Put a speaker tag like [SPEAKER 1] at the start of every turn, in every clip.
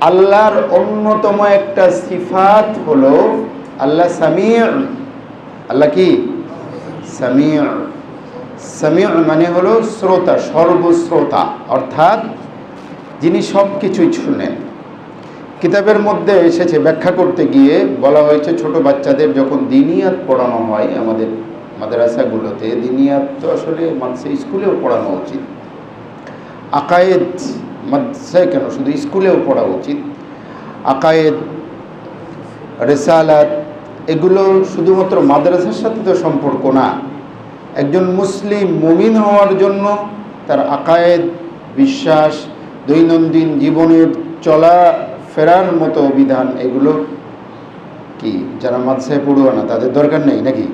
[SPEAKER 1] আল্লাহর অন্যতম একটা সিফাত হলো আল্লাহ সামির আল্লাহ কি? সামির সামির মানে হলো শ্রোতা, সর্বশ্রোতা। অর্থাৎ যিনি সব কিছুই শুনেন। কিতাবের মধ্যে এসেছে, ব্যাখ্যা করতে গিয়ে বলা হয়েছে, ছোট বাচ্চাদের যখন দিনিয়াত পড়ানো হয় আমাদের মাদ্রাসাগুলোতে, দিনিয়াত তো আসলে মানুষের স্কুলেও পড়ানো উচিত। আকায়েদ মাদ্রাসায় কেন? শুধু স্কুলেও পড়া উচিত। আকায়েদ, রেসালাত, এগুলো শুধুমাত্র মাদ্রাসার সাথে তো সম্পর্ক না। একজন মুসলিম মুমিন হওয়ার জন্য তার আকায়েদ, বিশ্বাস, দৈনন্দিন জীবনের চলা ফেরার মতো বিধান এগুলো কি? যারা মাদ্রাসায় পড়ুয়া না, তাদের দরকার নেই নাকি?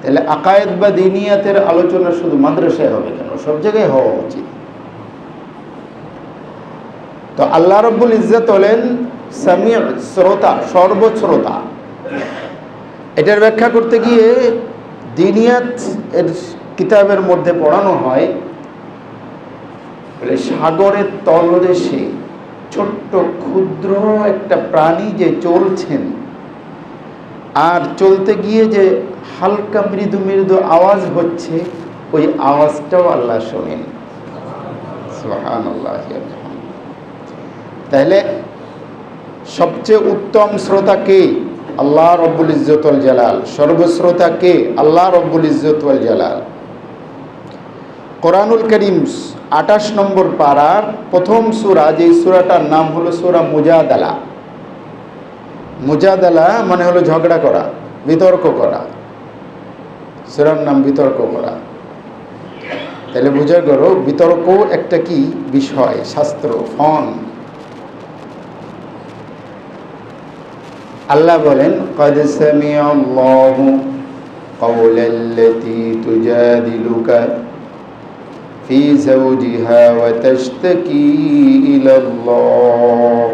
[SPEAKER 1] তাহলে আকায়েদ বা দিনিয়াতের আলোচনা শুধু মাদ্রাসায় হবে কেন? সব জায়গায় হওয়া উচিত। তো আল্লাহ রব্বুল ইজ্জত হলেন শ্রোতা, সর্বশ্রোতা। এটার ব্যাখ্যা করতে গিয়ে দিনিয়াত এর কিতাবের মধ্যে পড়ানো হয় সাগরের তলদেশে ছোট্ট ক্ষুদ্র একটা প্রাণী যে চলছেন, আর চলতে গিয়ে যে হালকা মৃদু মৃদু আওয়াজ হচ্ছে, ওই আওয়াজটাও আল্লাহ শোনেন। সুবহানাল্লাহ। তাহলে সবচেয়ে উত্তম শ্রোতা কে? আল্লাহ রব্বুল ইজ্জতুল জালাল। সর্বশ্রোতা কে? আল্লাহ রব্বুল ইজ্জতুল জালাল। কোরআনুল করিম আঠাশ নম্বর পাড়ার প্রথম সুরা, যেই সুরাটার নাম হলো সুরা মুজাদালা। মুজাদালা মানে হলো ঝগড়া করা, বিতর্ক করা। সুরার নাম বিতর্ক করা। তাহলে বুঝা করো বিতর্ক একটা কি? বিষয়, শাস্ত্র ফন আল্লাহ বলেন قد سمع الله قول التي تجادلك في زوجها وتشتكي إلى الله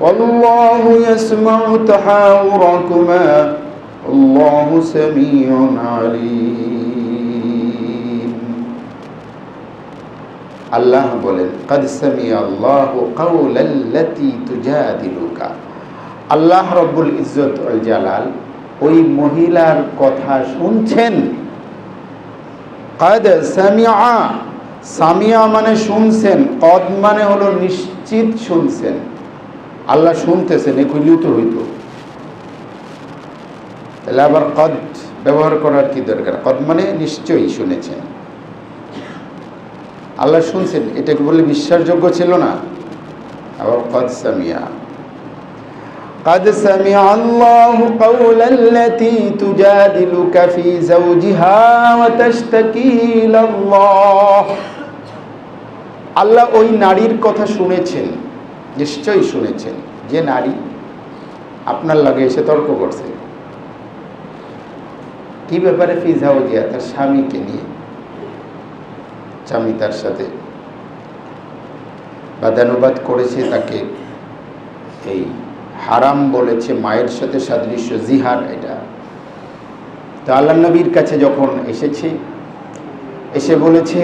[SPEAKER 1] والله يسمع تحاوركما الله سميع عليم আল্লাহ বলেন قد سمع الله قول التي تجادلك আল্লাহ রব্বুল ইজ্জত জালাল ওই মহিলার কথা শুনছেন? কদ সামিয়া সামিয়া মানে শুনছেন, কদ মানে হলো নিশ্চিত শুনছেন। আল্লাহ শুনতেছেন, এ কইলেও তো হইতো। তাহলে আবার কদ ব্যবহার করার কি দরকার? কদ মানে নিশ্চয়ই শুনেছেন। আল্লাহ শুনছেন এটাকে বলে বিশ্বাসযোগ্য ছিল না? আবার কদ সামিয়া। قد سمع الله قول التي تجادلك في زوجها وتشتكي إلى الله আল্লাহ ওই নারীর কথা শুনেছেন নিশ্চয়ই শুনেছেন যে নারী আপনার লাগে এসে তর্ক করছে কি ব্যাপারে ফিজাউজিয়া তার স্বামীকে নিয়ে স্বামী তার সাথে বাদানুবাদ করেছে তাকে এই হারাম বলেছে, মায়ের সাথে সাদৃশ্য জিহার এটা। তো আল্লাহ নবীর কাছে যখন এসেছে, এসে বলেছে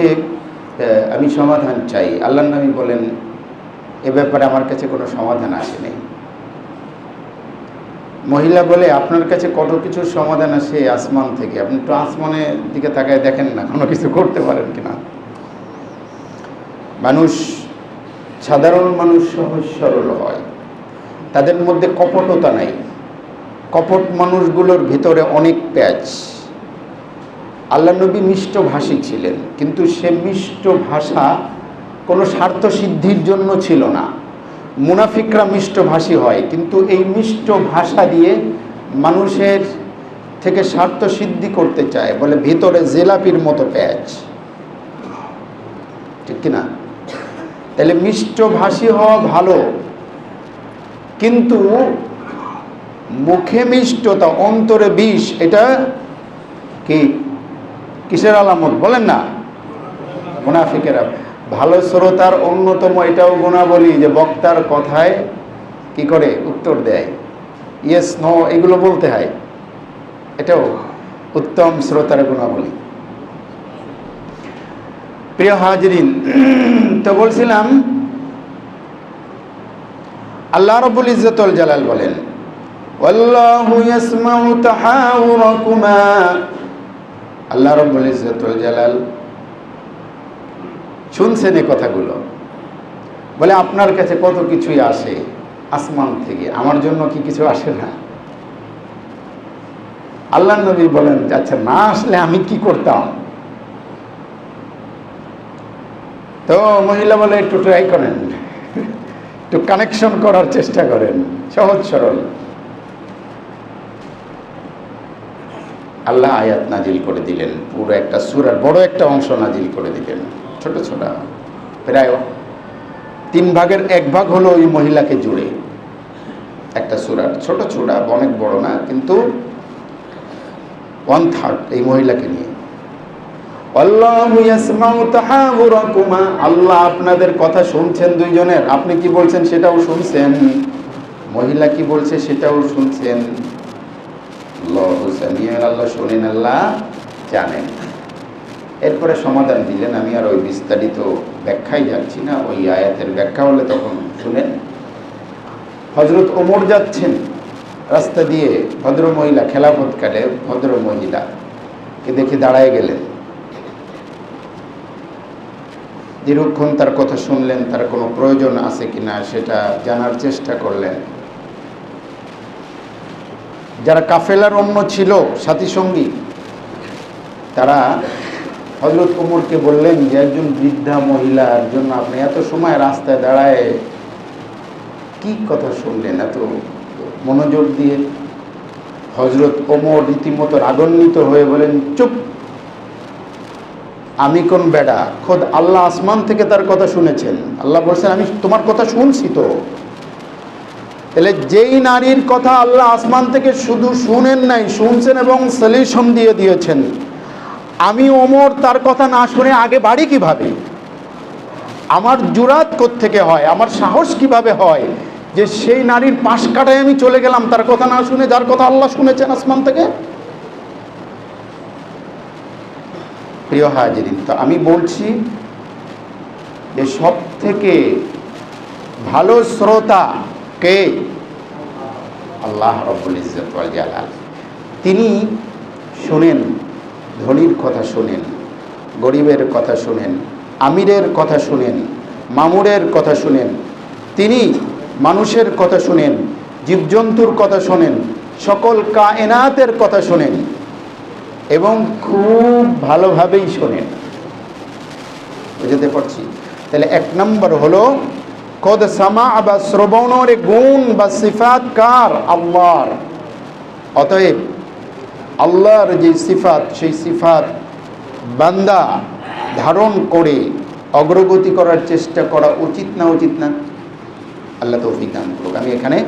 [SPEAKER 1] আমি সমাধান চাই। আল্লাহ নবী বলেন, এ ব্যাপারে আমার কাছে কোনো সমাধান আসেনি। মহিলা বলে, আপনার কাছে কত কিছু সমাধান আসে আসমান থেকে? আপনি একটু আসমানের দিকে তাকায় দেখেন না, কোনো কিছু করতে পারেন কিনা। মানুষ, সাধারণ মানুষ সহজ সরল হয়। তাদের মধ্যে কপটতা নাই। কপট মানুষগুলোর ভিতরে অনেক প্যাচ। আল্লাহ নবী মিষ্ট ভাষী ছিলেন, কিন্তু সে মিষ্ট ভাষা কোনো স্বার্থ সিদ্ধির জন্য ছিল না। মুনাফিকরা মিষ্ট ভাষী হয়, কিন্তু এই মিষ্ট ভাষা দিয়ে মানুষের থেকে স্বার্থ সিদ্ধি করতে চায়, বলে ভিতরে জেলাপির মতো প্যাচ। ঠিক কিনা? তাহলে মিষ্ট ভাষী হওয়া ভালো কিন্তু মুখে মিষ্টতা, অন্তরে বিষ, এটা কি? কিসের আলামত? বলেন না। মুনাফিকেরা। ভালো শ্রোতার অন্যতম এটাও গুণাবলী যে বক্তার কথায় কি করে? উত্তর দেয়। ইয়েস নো এগুলো বলতে হয়। এটাও উত্তম শ্রোতার গুণাবলী। প্রিয় হাজরিন, তো বলছিলাম আল্লাহ রব্বুল ইজ্জতুল জালাল বলেন আল্লাহ রব্বুল ইজ্জতুল জালাল শুনছেন এই কথাগুলো। বলে, আপনার কাছে কত কিছুই আসে আসমান থেকে, আমার জন্য কি কিছু আসে না? আল্লাহ নবী বলেন আচ্ছা না আসলে আমি কি করতাম? তো মহিলা বলে, একটু ট্রাই করেন। একটু কানেকশন করার চেষ্টা করেন। সহজ সরল। আল্লাহ আয়াত নাজিল করে দিলেন। পুরো একটা সুরার বড় একটা অংশ নাজিল করে দিলেন। ছোট ছোট। প্রায় তিন ভাগের এক ভাগ হলো ওই মহিলাকে জুড়ে। একটা সুরার ছোট, ছোটা, অনেক বড় না, কিন্তু ওয়ান থার্ড এই মহিলাকে নিয়ে। আল্লাহু আপনাদের কথা শুনছেন দুইজনের। আপনি কি বলছেন সেটাও শুনছেন? মহিলা কি বলছে সেটাও শুনছেন? আল্লাহ শোনেন, আল্লাহ জানেন। এরপরে সমাধান দিলেন। আমি আর ওই বিস্তারিত ব্যাখ্যায় যাচ্ছি না। ওই আয়াতের ব্যাখ্যা হলে তখন শুনেন। হজরত ওমর যাচ্ছেন রাস্তা দিয়ে। ভদ্র মহিলা খেলাফতকালে ভদ্র মহিলা কে দেখে দাঁড়ায় গেলেন। দীর্ঘক্ষণ তার কথা শুনলেন, তার কোনো প্রয়োজন আছে কিনা সেটা জানার চেষ্টা করলেন। যারা কাফেলার অন্য ছিল সাথী সঙ্গী তারা হজরত কুমরকে বললেন যে, একজন বৃদ্ধা মহিলার জন্য আপনি এত সময় রাস্তায় দাঁড়ায় কি কথা শুনলেন? এত মনোযোগ দিয়ে হজরত ওমর রীতিমতো রাগান্বিত হয়ে বলেন চুপ আমি কোন বেডা? খোদ আল্লাহ আসমান থেকে তার কথা শুনেছেন। আল্লাহ বলছেন, আমি তোমার কথা শুনছি তো। তাহলে যেই নারীর কথা আল্লাহ আসমান থেকে শুধু শুনেন নাই, শুনছেন এবং সলিউশন দিয়ে দিয়েছেন। আমি ওমর, তার কথা না শুনে আগে বাড়ি কীভাবে? আমার জুরাত থেকে হয়? আমার সাহস কীভাবে হয় যে সেই নারীর পাশ কাটায় আমি চলে গেলাম? তার কথা না শুনে, যার কথা আল্লাহ শুনেছেন আসমান থেকে? প্রিয় হাজিরিন, তো আমি বলছি যে সব থেকে ভালো শ্রোতা কে? আল্লাহ রব্বুল ওয়াল জালাল। তিনি শোনেন, ধনীর কথা শোনেন, গরিবের কথা শোনেন, আমিরের কথা শোনেন, মামুরের কথা শোনেন, তিনি মানুষের কথা শোনেন, জীবজন্তুর কথা শোনেন, সকল কায়নাতের কথা শোনেন। এবং খুব ভালোভাবেই শোনেন। বুঝতে পারছি? তাহলে এক নম্বর হলো, কদ সামা বা শ্রবণের গুণ বা সিফাত কার? আল্লাহর। অতএব আল্লাহর যে সিফাত, সেই সিফাত বান্দা ধারণ করে অগ্রগতি করার চেষ্টা করা উচিত না উচিত না? আল্লাহ তৌফিক দান করুক। আমি এখানে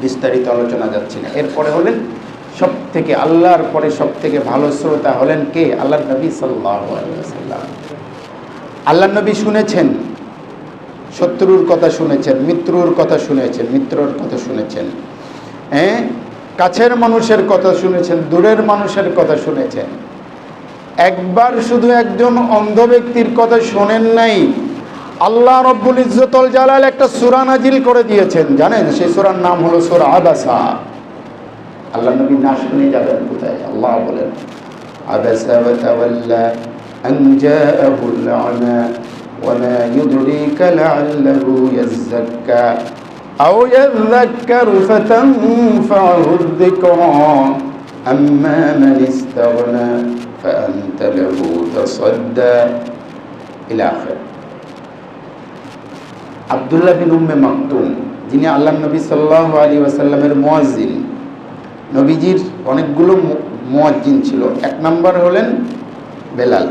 [SPEAKER 1] বিস্তারিত আলোচনা যাচ্ছি না। এরপরে হলেন সব থেকে আল্লাহর পরে সব থেকে ভালো শ্রোতা হলেন কে? আল্লাহ নবী সাল্লাম আল্লাহ নবী শুনেছেন, শত্রুর কথা শুনেছেন, মিত্রুর কথা শুনেছেন, মিত্রর কথা শুনেছেন। হ্যাঁ? কাছের মানুষের কথা শুনেছেন, দূরের মানুষের কথা শুনেছেন। একবার শুধু একজন অন্ধ ব্যক্তির কথা শোনেন নাই। আল্লাহ রব্বুল ইজ্জতল জালাল একটা সুরা নাজিল করে দিয়েছেন, জানেন? সেই সুরার নাম হলো সুরা আবাসা। আল্লাহ নবী না শুনে যাবেন কোথায় আল্লাহ বলেন আবাসা ওয়া তাওয়াল্লা আন জাআহু আল-আমা وما يدريك لعله يزكى أو يذكر فتنفعه الذكرى أما من استغنى فأنت له تصدى إلى آخر আবদুল্লাহ বিন উম্মে মাকতুম যিনি আল্লাহ নবী সাল্লাহ আলী ওয়াসাল্লামের মোয়াজ্জিন নবীজির অনেকগুলো মোয়াজ্জিন ছিল। এক নম্বর হলেন বেলাল।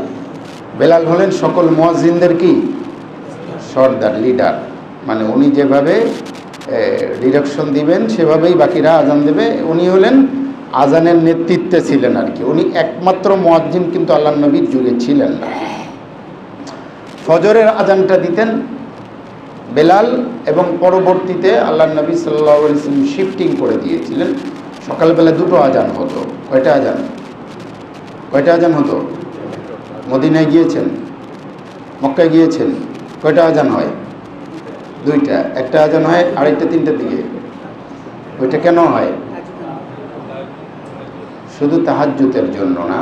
[SPEAKER 1] বেলাল হলেন সকল মোয়াজ্জিনদের কি? সর্দার, লিডার। মানে উনি যেভাবে ডিরেকশন দিবেন, সেভাবেই বাকিরা আজান দেবে। উনি হলেন আজানের নেতৃত্বে ছিলেন আর কি। উনি একমাত্র মোয়াজ্জিন কিন্তু আল্লাহ নবীর যুগে ছিলেন না। ফজরের আজানটা দিতেন বেলাল এবং পরবর্তীতে আল্লাহ নবী ইসলাম শিফটিং করে দিয়েছিলেন। সকালবেলা দুটো আজান হতো। কয়টা আজান? কয়টা আজান হতো? মদিনায় গিয়েছেন? মক্কায় গিয়েছেন? কয়টা আজান হয়? দুইটা। একটা আজান হয় আড়াইটা তিনটার দিকে। ওইটা কেন হয়? শুধু তাহাজ্জুতের জন্য না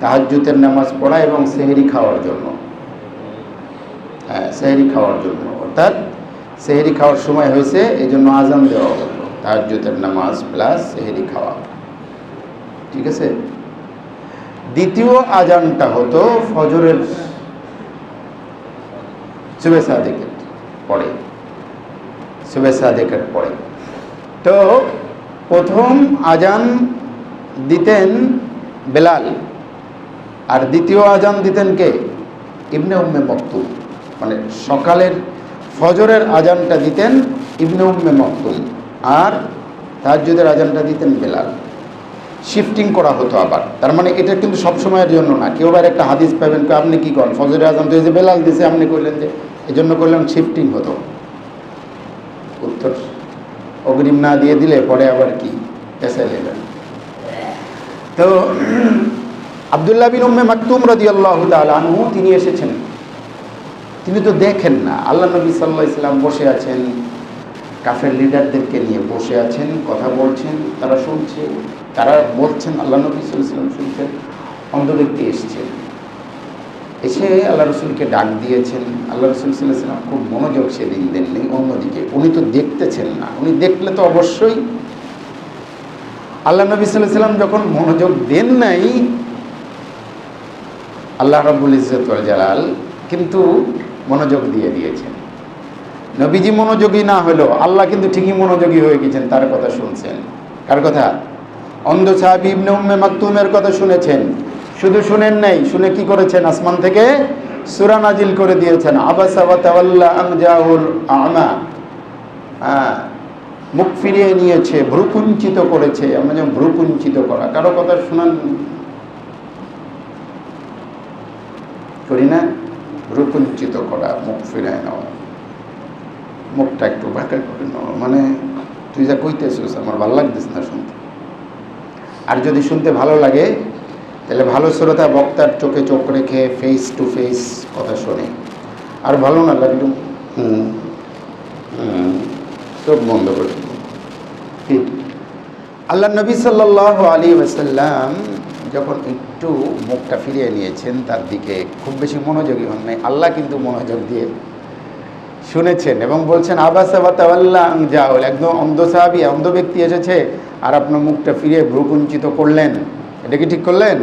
[SPEAKER 1] তাহাজ্জুতের নামাজ পড়া এবং সেহেরি খাওয়ার জন্য। হ্যাঁ সেহেরি খাওয়ার জন্য। অর্থাৎ সেহেরি খাওয়ার সময় হয়েছে এই জন্য আজান দেওয়া হলো। তাহাজ্জুতের নামাজ প্লাস সেহেরি খাওয়া। ঠিক আছে? দ্বিতীয় আজানটা হতো ফজরের সুবে সাদেকের পরে। সাদেকের পরে। তো প্রথম আজান দিতেন বেলাল। আর দ্বিতীয় আজান দিতেন কে? ইবনে উম্মে মকতুম। মানে সকালের ফজরের আজানটা দিতেন ইবনে উম্মে মকতুম। আর তাহাজ্জুদের আজানটা দিতেন বেলাল। শিফটিং করা হতো আবার। তার মানে এটা কিন্তু সব সময়ের জন্য না। কেউ আবার একটা হাদিস পাবেন আপনি কি করেন? ফজরের আজান তো এই যে বেলাল দিছে, আপনি করলেন যে এই জন্য করলাম শিফটিং হতো। উত্তর, অগ্রিম না দিয়ে দিলে পরে আবার কি? পেশাই নেবেন তো, আবদুল্লাহ বিন উম্মে মাকতুম রাদিয়াল্লাহু তাআলা আনহু, তিনি এসেছেন। তিনি তো দেখেন না। আল্লাহ নবী সাল্লাহ ইসলাম বসে আছেন। কাফের লিডারদেরকে নিয়ে বসে আছেন, কথা বলছেন, তারা শুনছে, তারা বলছেন, আল্লাহ নবী সাল্লাম শুনছেন অন্ধ ব্যক্তি এসছেন। এসে আল্লাহ রসুলকে ডাক দিয়েছেন, আল্লাহ রসুল সাল্লাম খুব মনোযোগ সেদিন দেননি অন্যদিকে, উনি তো দেখতেছেন না, উনি দেখলে তো অবশ্যই আল্লাহ নবী সাল্লাম যখন মনোযোগ দেন নাই, আল্লাহ রব্বুল ইজ্জত ওয়াল জালাল কিন্তু মনোযোগ দিয়ে দিয়েছেন। নবীজি মনোযোগী না হলেও আল্লাহ কিন্তু ঠিকই মনোযোগী হয়ে গেছেন, তার কথা শুনছেন। কার কথা? অন্ধ সাহাব ইবনে উম্মে মাকতুমের কথা শুনেছেন। শুধু শুনেন নাই, শুনে কি করেছেন? আসমান থেকে সুরা নাজিল করে দিয়েছেন। আবাসা আমা। হ্যাঁ মুখ ফিরিয়ে নিয়েছে, ভ্রুকুঞ্চিত করেছে। যেমন ভ্রুকুঞ্চিত করা। কারও কথা শুনান। করি না? ভ্রুকুঞ্চিত করা, মুখ ফিরায় নেওয়া। মুখটা একটু বাঁকা করে মানে তুই যা কইতেছিস, আমার ভালো লাগতেছে না শুনতে। আর যদি শুনতে ভালো লাগে, তাহলে ভালো শ্রোতা বক্তার চোখে চোখ রেখে ফেস টু ফেস কথা শোনে। আর ভালো না লাগল, হুম চোখ বন্ধ করে। আল্লাহ নবী সাল্লাহ আলী ওসাল্লাম যখন একটু মুখটা ফিরিয়ে নিয়েছেন, তার দিকে খুব বেশি মনোযোগী হন নাই। আল্লাহ কিন্তু মনোযোগ দিয়ে শুনেছেন এবং বলছেন, আবাস আবাতাল্লাহ জাউল একদম অন্ধ সাহাবি, অন্ধ ব্যক্তি এসেছে আর আপনার মুখটা ফিরে ভ্রুকুঞ্চিত করলেন। এটা কি ঠিক করলেন?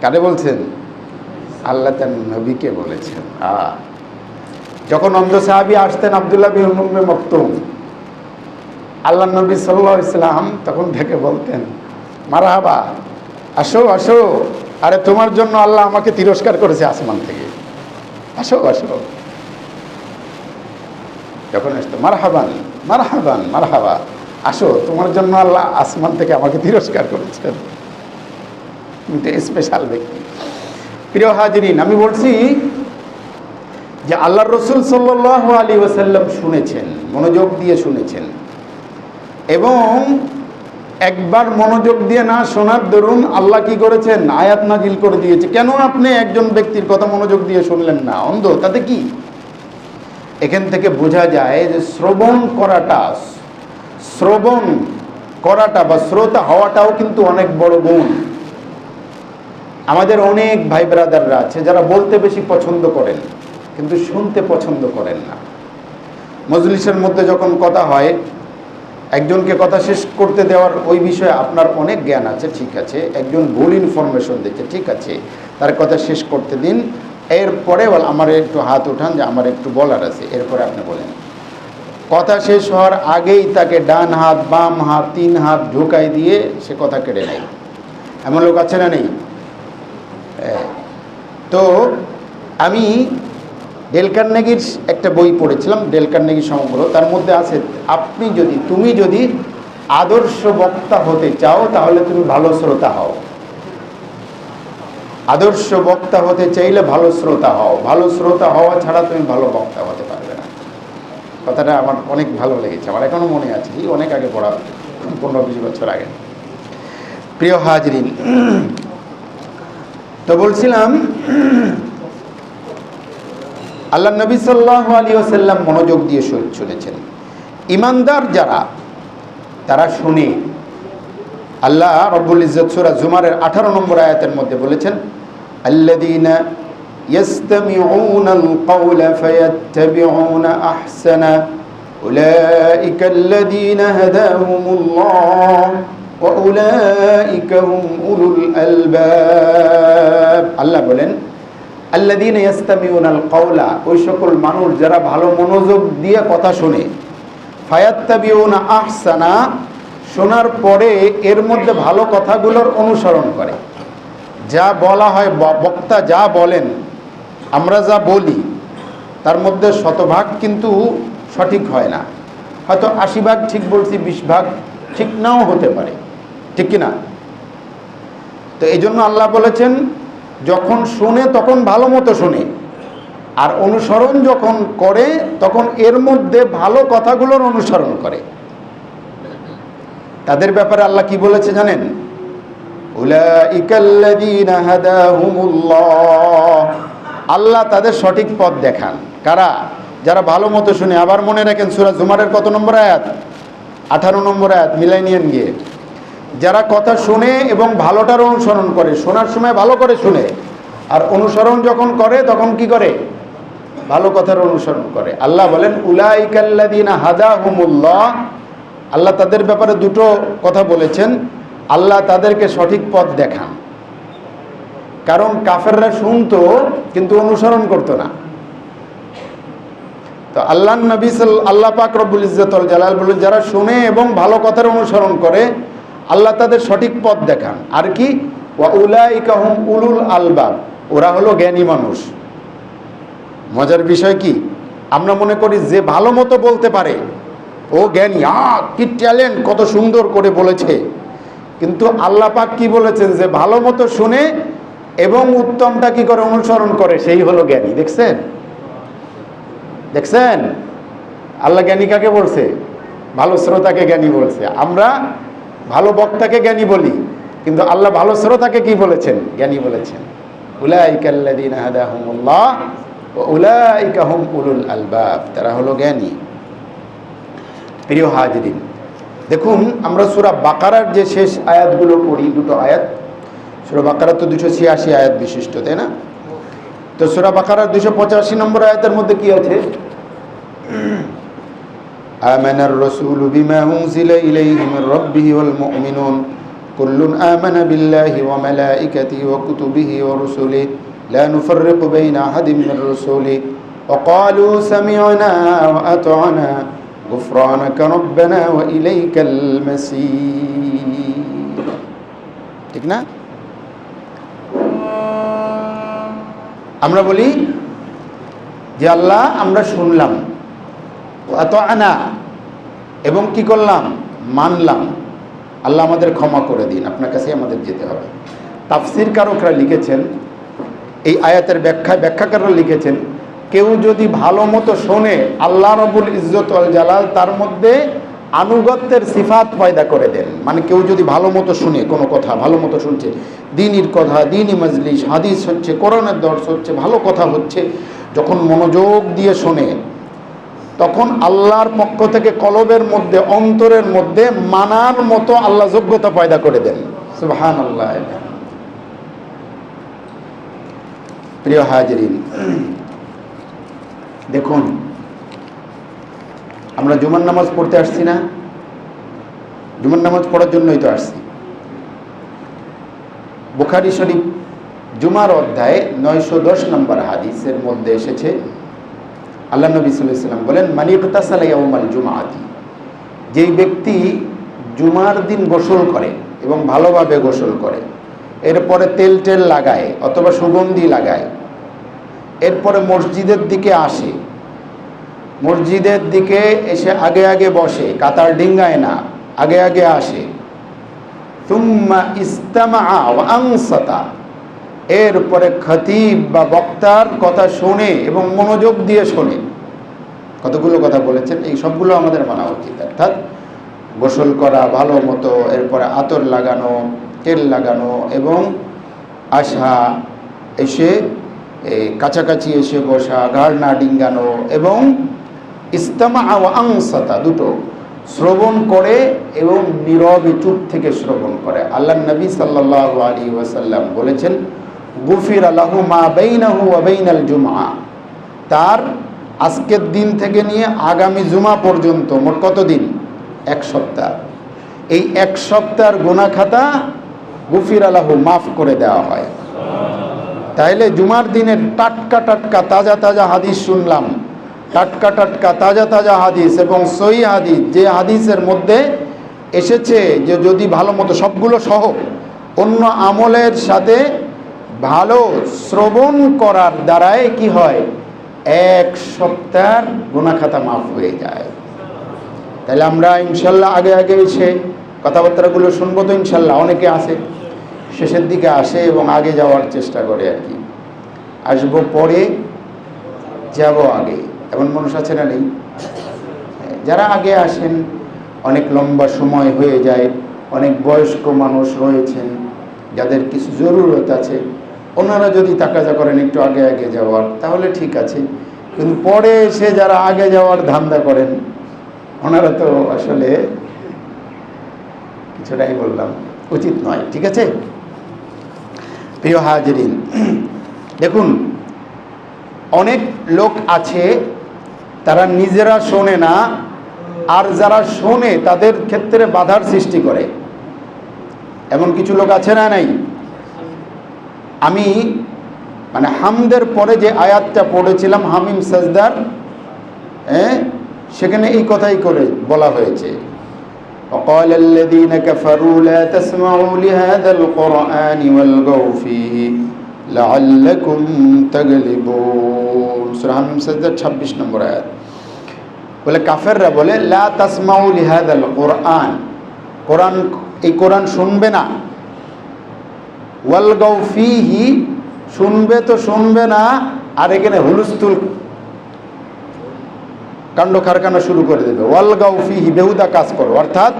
[SPEAKER 1] কারে বলছেন? আল্লাহ তার নবীকে বলেছেন। আ। যখন অন্ধ সাহাবি আসতেন আবদুল্লাহ বিন উম্মে মকতুম আল্লাহ নবী সাল্লাহ ইসলাম তখন থেকে বলতেন, মারাহাবা, আসো আসো। আরে তোমার জন্য আল্লাহ আমাকে তিরস্কার করেছে আসমান থেকে। আসো আসো। যখন আসতো, মারহাবান মারহাবান, মারহাবা, আসো, তোমার জন্য আল্লাহ আসমান থেকে আমাকে তিরস্কার করেছেন। স্পেশাল ব্যক্তি। প্রিয় হাজরিন, আমি বলছি যে আল্লাহ রসুল সাল্লাহ আলী ওসাল্লাম শুনেছেন, মনোযোগ দিয়ে শুনেছেন। এবং একবার মনোযোগ দিয়ে না শোনার দরুন আল্লাহ কি করেছেন? আয়াত নাজিল করে দিয়েছে। কেন আপনি একজন ব্যক্তির কথা মনোযোগ দিয়ে শুনলেন না? অন্ধ, তাতে কি? এখান থেকে বোঝা যায় যে শ্রবণ করাটা শ্রবণ করাটা বা শ্রোতা হওয়াটাও কিন্তু অনেক বড় গুণ। আমাদের অনেক ভাই ব্রাদাররা আছে যারা বলতে বেশি পছন্দ করেন, কিন্তু শুনতে পছন্দ করেন না। মজলিসের মধ্যে যখন কথা হয়, একজনকে কথা শেষ করতে দেওয়ার ওই বিষয়ে আপনার অনেক জ্ঞান আছে, ঠিক আছে। একজন ভুল ইনফরমেশন দিচ্ছে, ঠিক আছে। তার কথা শেষ করতে দিন এরপরে বল, আমার একটু হাত উঠান যে আমার একটু বলার আছে, এরপরে আপনি বলেন। কথা শেষ হওয়ার আগেই তাকে ডান হাত, বাম হাত, তিন হাত ঢোকাই দিয়ে সে কথা কেড়ে নেয়। এমন লোক আছে না নেই। তো আমি ডেল কার্নেগির একটা বই পড়েছিলাম, ডেল কার্নেগি সমগ্র তার মধ্যে আছে, আপনি যদি, তুমি যদি আদর্শ বক্তা হতে চাও, তাহলে তুমি ভালো শ্রোতা হও। আদর্শ বক্তা হতে চাইলে ভালো শ্রোতা হও। ভালো শ্রোতা হওয়া ছাড়া তুমি ভালো বক্তা হতে পারবে না। কথাটা আমার অনেক ভালো লেগেছে, আমার এখনও মনে আছে। এই অনেক আগে পড়া, পনেরো বিশ বছর আগে। প্রিয় হাজরিন, তো বলছিলাম, আল্লাহ নবী সাল্লাহ আলী আসাল্লাম মনোযোগ দিয়ে শুনেছেন। ইমানদার যারা, তারা শুনে। আল্লাহ রব্বুল ইজ্জত সূরা জুমারের আঠারো নম্বর আয়াতের মধ্যে বলেছেন আল্লাযীনা يستمعون القول فيتبعون أحسنه أولئك الذين هداهم الله وأولئك هم أولو الألباب আল্লাহ বলেন আল্লাদিন ইয়াস্তামিউন আল কওলা ওই সকল মানুষ যারা ভালো মনোযোগ দিয়ে কথা শোনে ফায়াত্তাবিউনা আহসানা শোনার পরে এর মধ্যে ভালো কথাগুলোর অনুসরণ করে যা বলা হয় বক্তা যা বলেন, আমরা যা বলি, তার মধ্যে শতভাগ কিন্তু সঠিক হয় না। হয়তো আশি ভাগ ঠিক বলছি, বিশ ভাগ ঠিক নাও হতে পারে। ঠিক কি না তো এই জন্য আল্লাহ বলেছেন, যখন শোনে তখন ভালো মতো শোনে। আর অনুসরণ যখন করে, তখন এর মধ্যে ভালো কথাগুলোর অনুসরণ করে। তাদের ব্যাপারে আল্লাহ কি বলেছে জানেন? উলাইকাল্লাযীনা হাদাহুমুল্লাহ। আল্লাহ তাদের সঠিক পথ দেখান। কারা? যারা ভালো মতো শুনে। আবার মনে রাখেন সূরা জুমারের কত নম্বর আয়াত? আঠারো নম্বর আয়াত, মিলাই নিয়েন গিয়ে। যারা কথা শুনে এবং ভালোটার অনুসরণ করে, শোনার সময় ভালো করে শুনে, আর অনুসরণ যখন করে, তখন কি করে? ভালো কথার অনুসরণ করে। আল্লাহ বলেন উলাইকাল্লাদিনা হাদা হুমুল্লাহ আল্লাহ তাদের ব্যাপারে দুটো কথা বলেছেন। আল্লাহ তাদেরকে সঠিক পথ দেখান। কারণ কাফেররা শুনতো, কিন্তু অনুসরণ করতো না। তো আল্লাহ নবী সাল- আল্লাহ পাক রব্বুল ইজ্জতুল জালাল বলেন যারা শুনে এবং ভালো কথার অনুসরণ করে, আল্লাহ তাদের সঠিক পথ দেখান। আর কি? ওয়া উলাইকা উলুল আলবাব। ওরা হলো জ্ঞানী মানুষ। মজার বিষয় কি? আমরা মনে করি যে ভালো মতো বলতে পারে, ও জ্ঞানী আ কি ট্যালেন্ট কত সুন্দর করে বলেছে। কিন্তু আল্লাহ পাক কি বলেছেন যে ভালো মতো শুনে এবং উত্তমটা কি করে অনুসরণ করে, সেই হলো জ্ঞানী। দেখছেন? দেখছেন? আল্লাহ জ্ঞানী কাকে বলছে? ভালো শ্রোতাকে জ্ঞানী বলছে। আমরা ভালো বক্তাকে জ্ঞানী বলি, কিন্তু আল্লাহ ভালো শ্রোতাকে কি বলেছেন? জ্ঞানী বলেছেন। উলুল আলবাব। তারা হলো জ্ঞানী। প্রিয় হাজরিন দেখুন আমরা সূরা বাকারার যে শেষ আয়াতগুলো পড়ি দুটো আয়াত সূরা বাকারা তো দুশো ছিয়াশি আয়াত বিশিষ্ট তাই না তো সূরা বাকারার দুশো পঁচাশি নম্বর আয়াতের মধ্যে কি আছে آمن الرسول بما أنزل إليه من ربه والمؤمنون كل آمن بالله وملائكته وكتبه ورسله لا نفرق بين أحد من رسله وقالوا سمعنا وأطعنا غفرانك ربنا وإليك المسير ঠিক না আমরা বলি যে আল্লাহ আমরা শুনলাম এত আনা এবং কি করলাম মানলাম আল্লাহ আমাদের ক্ষমা করে দিন আপনার কাছে আমাদের যেতে হবে তাফসির কারকরা লিখেছেন এই আয়াতের ব্যাখ্যা ব্যাখ্যাকাররা লিখেছেন কেউ যদি ভালো মতো শোনে, আল্লাহ রবুল ইজ্জত জালাল তার মধ্যে আনুগত্যের সিফাত পয়দা করে দেন। মানে কেউ যদি ভালো মতো শুনে, কোনো কথা, ভালো মতো শুনছে, দিনীর কথা, দিনী মজলিস, হাদিস হচ্ছে, কোরআনের দর্শ হচ্ছে, ভালো কথা হচ্ছে, যখন মনোযোগ দিয়ে শোনে, তখন আল্লাহর পক্ষ থেকে কলবের মধ্যে, অন্তরের মধ্যে মানার মতো আল্লাহ যোগ্যতা পয়দা করে দেন। সুবহান আল্লাহ প্রিয় হাজরিন দেখুন, আমরা জুমার নামাজ পড়তে আসছি না, জুমার নামাজ পড়ার জন্যই তো আসছি। বুখারি শরীফ জুমার অধ্যায়ে নয়শো দশ নম্বর হাদিসের মধ্যে এসেছে, আল্লাহ নবী সাল্লাম বলেন মানিকতাসালাইয়াউমাল জুমাআতি যেই ব্যক্তি জুমার দিন গোসল করে এবং ভালোভাবে গোসল করে, এরপরে তেল টেল লাগায় অথবা সুগন্ধি লাগায় এরপরে মসজিদের দিকে আসে। মসজিদের দিকে এসে আগে আগে বসে, কাতার ডিঙ্গায় না, আগে আগে আসে। তুম্মা ইস্তামা ওয়া আনসাতা। এরপরে খতিব বা বক্তার কথা শোনে এবং মনোযোগ দিয়ে শোনে। কতগুলো কথা বলেছেন? এই সবগুলো আমাদের মানা উচিত। অর্থাৎ গোসল করা, ভালো মতো, এরপরে আতর লাগানো, তেল লাগানো এবং আসা এসে এই কাছাকাছি এসে বসা ঘাড় না ডিঙ্গানো এবং ইস্তামা আংসাতা দুটো শ্রবণ করে এবং নীরবে চুপ থেকে শ্রবণ করে। আল্লাহ নবী সাল্লাহ আলী ওয়াসাল্লাম বলেছেন, গুফির আল্লাহ মা বেইনাহু আবেইনাল জুমা তার আজকের দিন থেকে নিয়ে আগামী জুমা পর্যন্ত মোট কত দিন? এক সপ্তাহ। এই এক সপ্তাহের গোনা খাতা গুফির আল্লাহ মাফ করে দেওয়া হয়। তাইলে জুমার দিনের টাটকা টাটকা তাজা তাজা হাদিস শুনলাম। টাটকা টাটকা তাজা তাজা হাদিস এবং সই হাদিস, যে হাদিসের মধ্যে এসেছে যে যদি ভালো মতো সবগুলো সহ অন্য আমলের সাথে ভালো শ্রবণ করার দ্বারাই কি হয়? এক সপ্তাহের গুণাখাতা মাফ হয়ে যায়। তাহলে আমরা ইনশাল্লাহ আগে আগে এসে কথাবার্তাগুলো শুনব তো ইনশাল্লাহ, অনেকে আসে শেষের দিকে আসে এবং আগে যাওয়ার চেষ্টা করে আর কি। আসব পরে, যাব আগে। এমন মানুষ আছে না নেই? যারা আগে আসেন, অনেক লম্বা সময় হয়ে যায়, অনেক বয়স্ক মানুষ রয়েছেন, যাদের কিছু জরুরত আছে, ওনারা যদি তাকাজা করেন একটু আগে আগে যাওয়ার, তাহলে ঠিক আছে। কিন্তু পরে এসে যারা আগে যাওয়ার ধান্দা করেন, ওনারা তো আসলে কিছুটাই বললাম, উচিত নয়, ঠিক আছে? প্রিয় হাজরিন, দেখুন, অনেক লোক আছে, তারা নিজেরা শোনে না, আর যারা শোনে, তাদের ক্ষেত্রে বাধার সৃষ্টি করে। এমন কিছু লোক আছে না নাই? আমি মানে হামদের পরে যে আয়াতটা পড়েছিলাম, হামিম সাজদার হ্যাঁ সেখানে এই কথাই করে বলা হয়েছে। وقال الذين كفروا لا تسمعوا لهذا القرآن والغوا فيه لعلكم تغلبون সূরা হামিম সাজদার 26 নম্বর আয়াত বলে কাফেররা বলে লা তাসমাউ লিহাদাল কোরআন কোরআন এই কোরআন শুনবে না ওয়ালগাউ ফিহি শুনবে তো শুনবে না আর এখানে হুলুস্তুল কাণ্ড কারখানা শুরু করে দেবে। ওয়ালগাউ ফিহি বেহুদা কাজ করো। অর্থাৎ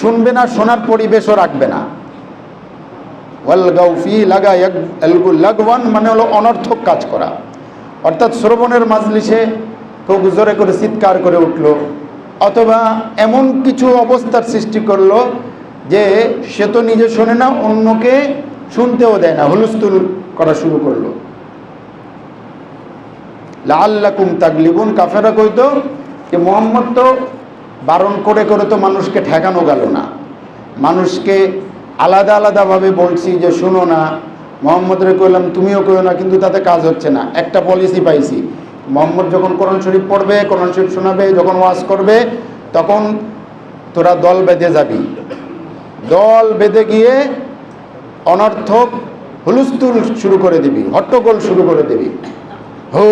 [SPEAKER 1] শুনবে না, শোনার পরিবেশও রাখবে না। ওয়ালগাউ ফি লাগা লাগওয়ান মানে হলো অনর্থক কাজ করা। অর্থাৎ শ্রবণের মাজলিসে খুব জোরে করে চিৎকার করে উঠল। অথবা এমন কিছু অবস্থার সৃষ্টি করল যে সে তো নিজে শোনে না, অন্যকে শুনতেও দেয় না। হুলুস্তুল করা শুরু করল। লাল্লাকুম তাগলিবুন কাফেরা কইতো যে মোহাম্মদ তো বারণ করে করে তো মানুষকে ঠেকানো গেল না। মানুষকে আলাদা আলাদাভাবে বলছি যে শুনো না, মোহাম্মদরে কইলাম, তুমিও কইও না, কিন্তু তাতে কাজ হচ্ছে না। একটা পলিসি পাইছি, মোহাম্মদ যখন কোরআন শরীফ পড়বে, কোরআন শরীফ শোনাবে, যখন ওয়াজ করবে, তখন তোরা দল বেঁধে যাবি। দল বেঁধে গিয়ে অনর্থক হুলুস্তুল শুরু করে দিবি, হট্টগোল শুরু করে দিবি। হো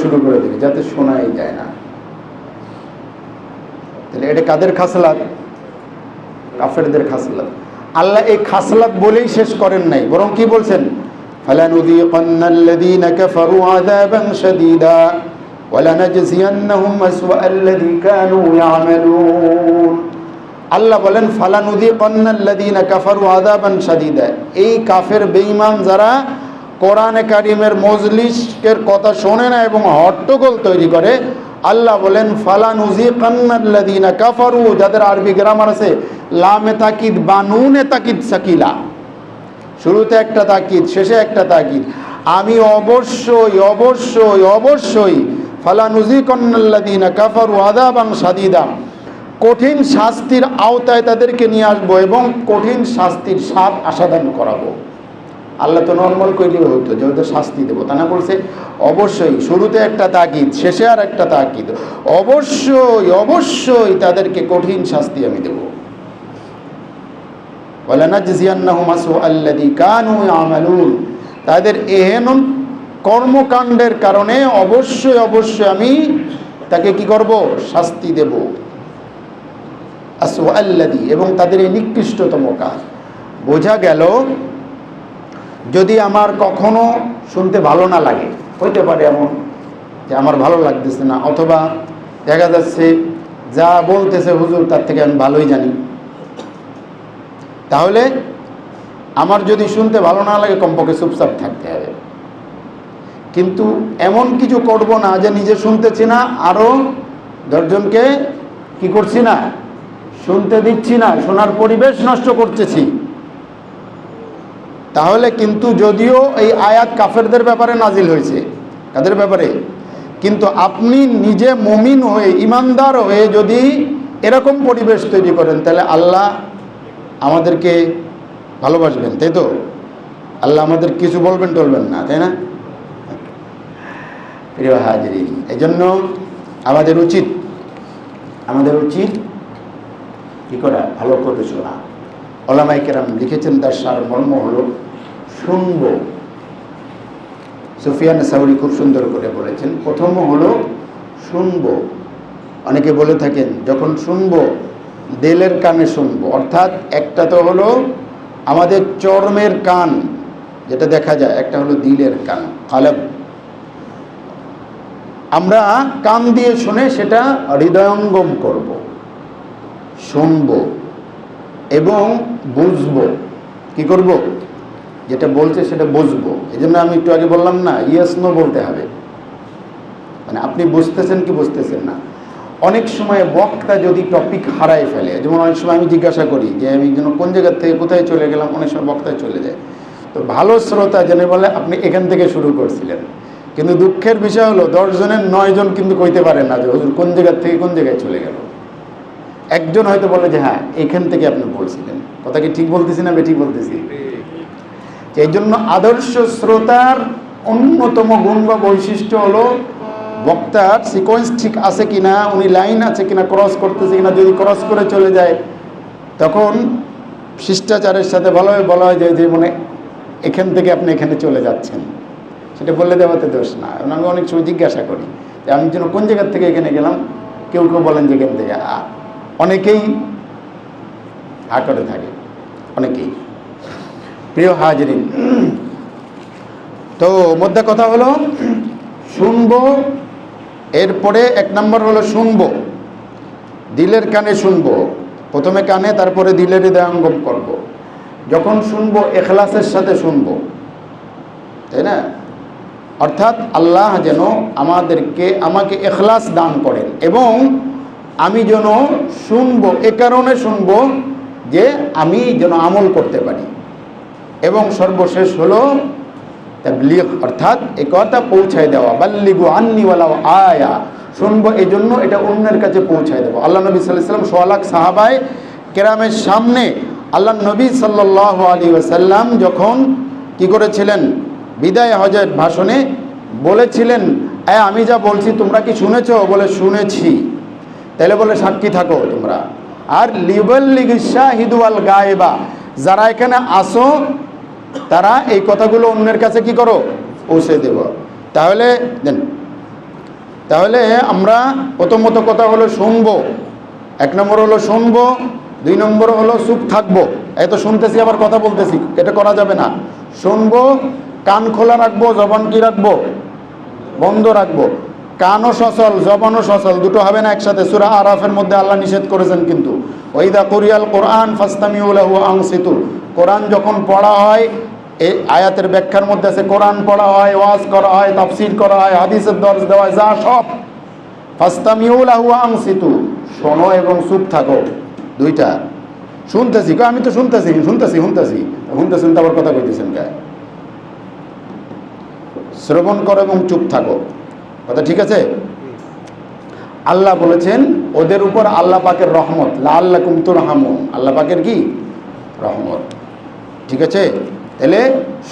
[SPEAKER 1] শুরু করে দিবি যাতে শোনাই যায় না তাহলে এটা কাদের খাসলাত কাফেরদের খাসলাত আল্লাহ এই খাসলাত বলেই শেষ করেন নাই বরং কি বলছেন فلنذيقن الذين كفروا عذابا شديدا ولنجزينهم أسوأ الذي كانوا يعملون আল্লাহ বলেন ফালানুদি কন্নাল্লাদিনা কাফারু আদাবান সাদিদা এই কাফের বেঈমান যারা কোরআনে কারিমের মজলিসের কথা শোনে না এবং হট্টগোল তৈরি করে, আল্লাহ বলেন কান্নাল্লাদিনা কাফারু যাদের আরবি গ্রামার আছে লামে তাকিদ বানুনে তাকিদ সাকিলা শুরুতে একটা তাকিদ, শেষে একটা তাকিদ। আমি অবশ্যই অবশ্যই অবশ্যই ফালানুজি কন্নাল্লাদিনা কাফারু আদাবান সাদিদা কঠিন শাস্তির আওতায় তাদেরকে নিয়ে আসব এবং কঠিন শাস্তির স্বাদ আসাদান করাবো। আল্লাহ তো নর্মাল করলে হতো যে ওদের শাস্তি দেবো। তা না বলছে, অবশ্যই শুরুতে একটা তাকিদ শেষে আর একটা তাকিদ অবশ্যই অবশ্যই তাদেরকে কঠিন শাস্তি আমি দেব। তাদের এহেন কর্মকাণ্ডের কারণে অবশ্যই অবশ্যই আমি তাকে কি করব? শাস্তি দেব। আসওয়াল্লাদি এবং তাদের এই নিকৃষ্টতম কাজ। বোঝা গেল যদি আমার কখনো শুনতে ভালো না লাগে, হইতে পারে এমন যে আমার ভালো লাগতেছে না, অথবা দেখা যাচ্ছে যা বলতেছে হুজুর তার থেকে আমি ভালোই জানি। তাহলে আমার যদি শুনতে ভালো না লাগে, কমপক্ষে চুপচাপ থাকতে হবে। কিন্তু এমন কিছু করব না যে নিজে শুনতেছি না আরও দশজনকে কি করছি না, শুনতে দিচ্ছি না, শোনার পরিবেশ নষ্ট করতেছি। তাহলে কিন্তু যদিও এই আয়াত কাফেরদের ব্যাপারে নাজিল হয়েছে, কাদের ব্যাপারে? কিন্তু আপনি নিজে মমিন হয়ে, ইমানদার হয়ে যদি এরকম পরিবেশ তৈরি করেন, তাহলে আল্লাহ আমাদেরকে ভালোবাসবেন, তাই তো? আল্লাহ আমাদের কিছু বলবেন, টলবেন না, তাই না? প্রিয় হাজিরি এই জন্য আমাদের উচিত আমাদের উচিত কী করা? ভালো করে শোনা ওলামাই কেরাম লিখেছেন তার সার মর্ম হলো শুনব। সুফিয়ান সাউরি খুব সুন্দর করে বলেছেন, প্রথম হলো শুনব। অনেকে বলে থাকেন, যখন শুনব, দেলের কানে শুনব। অর্থাৎ একটা তো হলো আমাদের চর্মের কান, যেটা দেখা যায়, একটা হলো দিলের কান, কালাব। আমরা কান দিয়ে শুনে সেটা হৃদয়ঙ্গম করব, শুনব এবং বুঝব। কি করব? যেটা বলছে সেটা বুঝব। এই জন্য আমি একটু আগে বললাম না ইয়েস নো বলতে হবে। মানে আপনি বুঝতেছেন কি বুঝতেছেন না। অনেক সময় বক্তা যদি টপিক হারায় ফেলে, যেমন অনেক সময় আমি জিজ্ঞাসা করি যে আমি যেন কোন জায়গার থেকে কোথায় চলে গেলাম, অনেক সময় বক্তায় চলে যায়। তো ভালো শ্রোতা জেনে বলে আপনি এখান থেকে শুরু করছিলেন। কিন্তু দুঃখের বিষয় হলো দশজনের নয়জন কিন্তু কইতে পারেন না যে, হুজুর, কোন জায়গার থেকে কোন জায়গায় চলে গেল? একজন হয়তো বলে যে হ্যাঁ এখান থেকে আপনি বলছিলেন। কথা কি ঠিক বলতেছি না বেঠিক বলতেছি? এই জন্য আদর্শ শ্রোতার অন্যতম গুণ বা বৈশিষ্ট্য হলো বক্তার সিকোয়েন্স ঠিক আছে কিনা, উনি লাইন আছে কিনা ক্রস করতেছে কিনা, যদি ক্রস করে চলে যায়, তখন শিষ্টাচারের সাথে ভালোভাবে বলা হয় যে যে মানে এখান থেকে আপনি এখানে চলে যাচ্ছেন। সেটা বললে দেওয়াতে দোষ না। আমি অনেক সময় জিজ্ঞাসা করি যে, আমি যেন কোন জায়গার থেকে এখানে গেলাম, কেউ কেউ বলেন যে এখান থেকে। অনেকেই হা করে থাকে। অনেকেই। প্রিয় হাজরিন। তো মধ্যে কথা হলো, শুনব, এরপরে এক নম্বর হলো শুনব। দিলের কানে শুনব। প্রথমে কানে, তারপরে দিলের হৃদয়ঙ্গম করব। যখন শুনব, এখলাসের সাথে শুনব। তাই না? অর্থাৎ আল্লাহ যেন আমাদেরকে, আমাকে এখলাস দান করেন এবং আমি যেন শুনব, এ কারণে শুনব যে আমি যেন আমল করতে পারি। এবং সর্বশেষ হলো অর্থাৎ এ কথা পৌঁছায় দেওয়া। বাল্লিগু আন্নিওয়ালা আয়া। শুনব এই জন্য এটা অন্যের কাছে পৌঁছায় দেবো। আল্লাহ নবী সাল্লাম সোয়ালাক সাহাবায় কেরামের সামনে আল্লাহ নবী সাল্লাহ আলী ওসাল্লাম যখন কি করেছিলেন? বিদায় হজের ভাষণে বলেছিলেন হ্যাঁ আমি যা বলছি তোমরা কি শুনেছ? বলে, শুনেছি। তাহলে বলে, সাক্ষী থাকো তোমরা। আর লিবল্লিগ শাহিদু হিদুয়াল গায়েবা, যারা এখানে আসো তারা এই কথাগুলো অন্যের কাছে কি করো? পৌঁছে দেব। তাহলে, দেন। তাহলে আমরা প্রথমত কথা হলো শুনব। এক নম্বর হলো শুনব, দুই নম্বর হলো চুপ থাকব। এই তো শুনতেছি, আবার কথা বলতেছি, এটা করা যাবে না। শুনব, কান খোলা রাখব, জবান কি রাখব? বন্ধ রাখব। কানও সচল, জবানও সচল, দুটো হবে না একসাথে। সুরা আরাফের মধ্যে আল্লাহ নিষেধ করেছেন কিন্তু। ওইদা কুরিয়াল কোরআন ফাস্তামিউলাহু আংসিতু। কোরআন যখন পড়া হয়, এই আয়াতের ব্যাখ্যার মধ্যে আছে, কোরআন পড়া হয়, ওয়াজ করা হয়, তাফসির করা হয়, হাদিসের দর্জ দেওয়া হয়, যা সব। ফাস্তামিউলাহু আংসিতু। শোনো এবং চুপ থাকো। দুইটা। শুনতেছি। আমি তো শুনতেছি শুনতেছি শুনতেছি। শুনতে শুনতে আবার কথা কইতেছেন গায়ে। শ্রবণ করো এবং চুপ থাকো। কথা ঠিক আছে? আল্লাহ বলেছেন, ওদের উপর আল্লাহ পাকের রহমত। লা আল্লাহ কুমতুর হামুন আল্লাহ পাকের কি? রহমত। ঠিক আছে তাহলে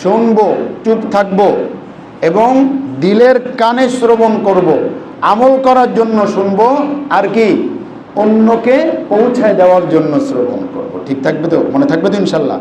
[SPEAKER 1] শুনব, চুপ থাকব এবং দিলের কানে শ্রবণ করব। আমল করার জন্য শুনব আর কি অন্যকে পৌঁছায় দেওয়ার জন্য শ্রবণ করব। ঠিক থাকবে তো মনে থাকবে তো ইনশাল্লাহ